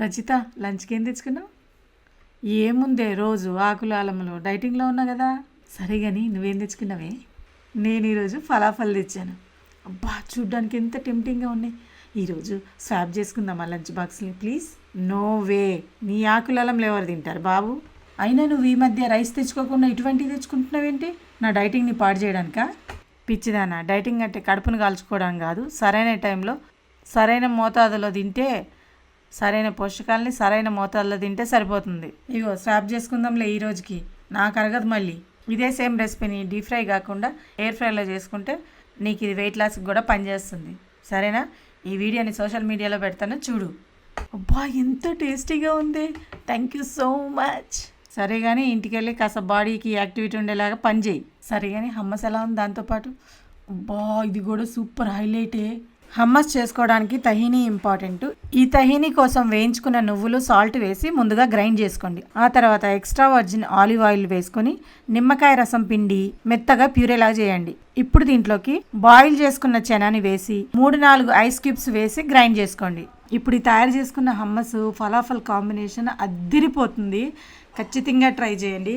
రచిత లంచ్కి ఏం తెచ్చుకున్నావు? ఏముందే రోజు ఆకులు ఆలములు డైటింగ్లో ఉన్నా కదా? సరే కానీ నువ్వేం తెచ్చుకున్నావే? నేను ఈరోజు ఫలాఫల్ తెచ్చాను. అబ్బా చూడ్డానికి ఎంత టెంప్టింగ్గా ఉన్నాయి. ఈరోజు స్వాప్ చేసుకుందామా లంచ్ బాక్స్ని ప్లీజ్. No way. నీ ఆకులలంలో ఎవరు తింటారు బాబు? అయినా నువ్వు ఈ మధ్య రైస్ తెచ్చుకోకుండా ఇటువంటివి తెచ్చుకుంటున్నావేంటి? నా డైటింగ్ని పాడు చేయడానికా? పిచ్చిదానా డైటింగ్ అంటే కడుపును కాల్చుకోవడం కాదు. సరైన టైంలో సరైన మోతాదులో తింటే సరైన పోషకాలని సరైన మోతాదులో తింటే సరిపోతుంది. ఇగో స్వాప్ చేసుకుందాంలే ఈ రోజుకి. నాకు అరగదు మళ్ళీ. ఇదే సేమ్ రెసిపీని డీప్ ఫ్రై కాకుండా ఎయిర్ ఫ్రైలో చేసుకుంటే నీకు ఇది వెయిట్ లాస్కి కూడా పనిచేస్తుంది. సరేనా? ఈ వీడియోని సోషల్ మీడియాలో పెడతాను చూడు. అబ్బా ఎంత టేస్టీగా ఉంది. Thank you so much. సరే కానీ ఇంటికి వెళ్ళి కాస్త బాడీకి యాక్టివిటీ ఉండేలాగా పని చేయి. సరే కానీ హమ్మస్ ఎలా ఉంది దాంతోపాటు అబ్బా ఇది కూడా సూపర్ హైలైటే. హమ్మస్ చేసుకోవడానికి తహీనీ ఇంపార్టెంట్. ఈ తహీనీ కోసం వేయించుకున్న నువ్వులు సాల్ట్ వేసి ముందుగా గ్రైండ్ చేసుకోండి. ఆ తర్వాత ఎక్స్ట్రా వర్జిన్ ఆలివ్ ఆయిల్ వేసుకొని నిమ్మకాయ రసం పిండి మెత్తగా ప్యూరేలా చేయండి. ఇప్పుడు దీంట్లోకి బాయిల్ చేసుకున్న చెనాని వేసి మూడు నాలుగు ఐస్ క్యూబ్స్ వేసి గ్రైండ్ చేసుకోండి. ఇప్పుడు ఈ తయారు చేసుకున్న హమ్మస్ ఫలాఫల్ కాంబినేషన్ అద్దిరిపోతుంది. ఖచ్చితంగా ట్రై చేయండి.